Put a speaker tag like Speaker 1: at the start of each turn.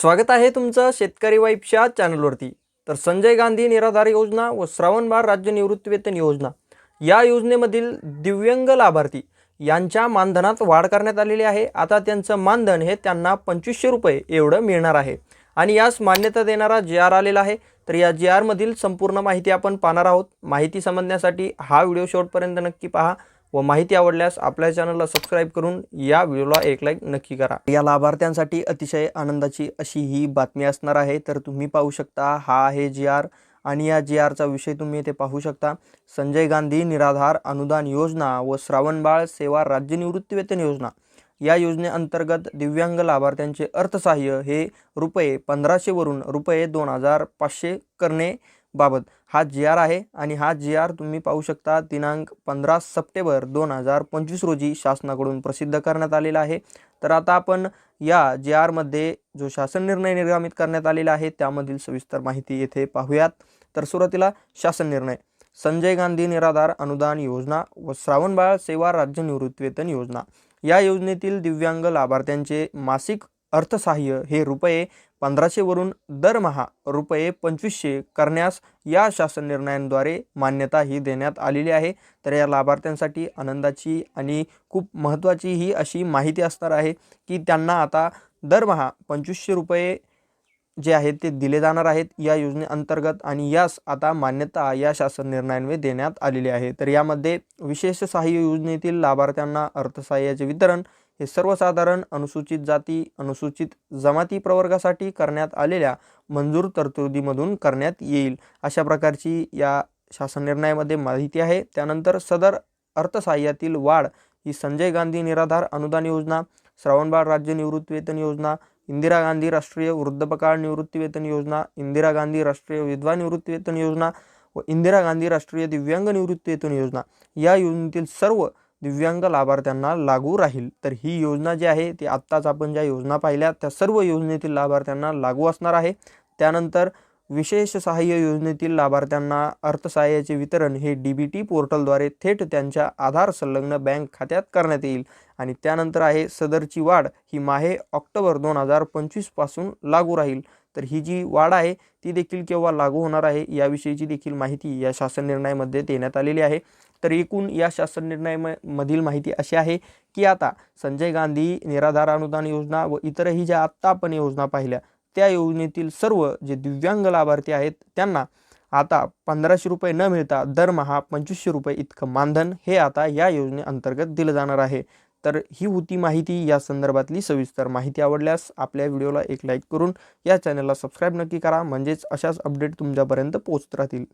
Speaker 1: स्वागत आहे तुमचं शेतकरी वाईफच्या चॅनलवरती. तर संजय गांधी निराधार योजना व श्रावणबाळ राज्य निवृत्तीवेतन योजना या योजनेमधील दिव्यांग लाभार्थी यांच्या मानधनात वाढ करण्यात आलेली आहे. आता त्यांचं मानधन हे त्यांना पंचवीसशे रुपये एवढं मिळणार आहे. आणि यास मान्यता देणारा जे आर आलेला आहे. तर या जे आरमधील संपूर्ण माहिती आपण पाहणार आहोत. माहिती समजण्यासाठी हा व्हिडिओ शेवटपर्यंत नक्की पहा. व माहिती आवडल्यास आपल्या चॅनलला सबस्क्राईब करून या व्हिडिओला एक लाईक नक्की करा. या लाभार्थ्यांसाठी अतिशय आनंदाची अशी ही बातमी असणार आहे. तर तुम्ही पाहू शकता हा आहे जी आर आणि या जी आरचा विषय तुम्ही इथे पाहू शकता. संजय गांधी निराधार अनुदान योजना व श्रावणबाळ सेवा राज्य निवृत्तीवेतन योजना. या योजनेअंतर्गत दिव्यांग लाभार्थ्यांचे अर्थसहाय्य हे रुपये पंधराशेवरून रुपये दोन हजार पाचशे करणे बाबत. हा जी आर आहे आणि हा जी आर तुम्ही पाहू शकता दिनांक पंधरा सप्टेंबर दोन हजार पंचवीस रोजी शासनाकडून प्रसिद्ध करण्यात आलेला आहे. तर आता आपण या जी आरमध्ये जो शासन निर्णय निर्गमित करण्यात आलेला आहे त्यामधील सविस्तर माहिती येथे पाहूयात. तर सुरुवातीला शासन निर्णय. संजय गांधी निराधार अनुदान योजना व श्रावणबाळ सेवा राज्य निवृत्तीवेतन योजना. या योजनेतील दिव्यांग लाभार्थ्यांचे मासिक अर्थसहाय्य हे रुपये पंधराशेवरून दरमहा रुपये पंचवीसशे करण्यास या शासन निर्णयांद्वारे मान्यता ही देण्यात आलेली आहे. तर या लाभार्थ्यांसाठी आनंदाची आणि खूप महत्त्वाची ही अशी माहिती असणार आहे की त्यांना आता दरमहा पंचवीसशे रुपये जे आहेत ते दिले जाणार आहेत. या योजनेअंतर्गत आणि यास आता मान्यता या शासन निर्णयांमुळे देण्यात आलेली आहे. तर यामध्ये विशेष सहाय्य योजनेतील लाभार्थ्यांना अर्थसहाय्याचे वितरण हे सर्वसाधारण अनुसूचित जाती अनुसूचित जमाती प्रवर्गासाठी करण्यात आलेल्या मंजूर तरतुदीमधून करण्यात येईल. अशा प्रकारची या शासन निर्णयामध्ये माहिती आहे. त्यानंतर सदर अर्थसहाय्यातील वाढ ही संजय गांधी निराधार अनुदान योजना श्रावणबाळ राज्य निवृत्तीवेतन योजना इंदिरा गांधी राष्ट्रीय वृद्धपकाळ निवृत्तीवेतन योजना इंदिरा गांधी राष्ट्रीय विधवा निवृत्तीवेतन योजना व इंदिरा गांधी राष्ट्रीय दिव्यांग निवृत्तीवेतन योजना या योजनेतील सर्व दिव्यांग लाभार्थ्यांना लागू राहील. तर ही योजना जी आहे ती आत्ताच आपण ज्या योजना पाहिल्या त्या सर्व योजनेतील लाभार्थ्यांना लागू असणार आहे. त्यानंतर विशेष सहाय्य योजनेतील लाभार्थ्यांना अर्थसहाय्याचे वितरण हे डी बी टी पोर्टलद्वारे थेट त्यांच्या आधार संलग्न बँक खात्यात करण्यात येईल. आणि त्यानंतर आहे सदरची वाढ ही माहे ऑक्टोबर दोन हजार पंचवीसपासून लागू राहील. तर ही जी वाढ आहे ती देखील केव्हा लागू होणार आहे याविषयीची देखील माहिती या शासन निर्णयामध्ये देण्यात आलेली आहे. तर एकूण या शासन निर्णयामधील माहिती अशी आहे की आता संजय गांधी निराधार अनुदान योजना व इतरही ज्या आत्ता आपण योजना पाहिल्या त्या योजनेतील सर्व जे दिव्यांग लाभार्थी आहेत त्यांना आता पंधराशे रुपये न मिळता दरमहा पंचवीसशे रुपये इतकं मानधन हे आता या योजनेअंतर्गत दिलं जाणार आहे. तर ही होती माहिती या संदर्भातली सविस्तर माहिती आवडल्यास आपल्या व्हिडिओला एक लाईक करून या चॅनलला सबस्क्राईब नक्की करा. म्हणजेच अशाच अपडेट तुमच्यापर्यंत पोहोचत राहतील.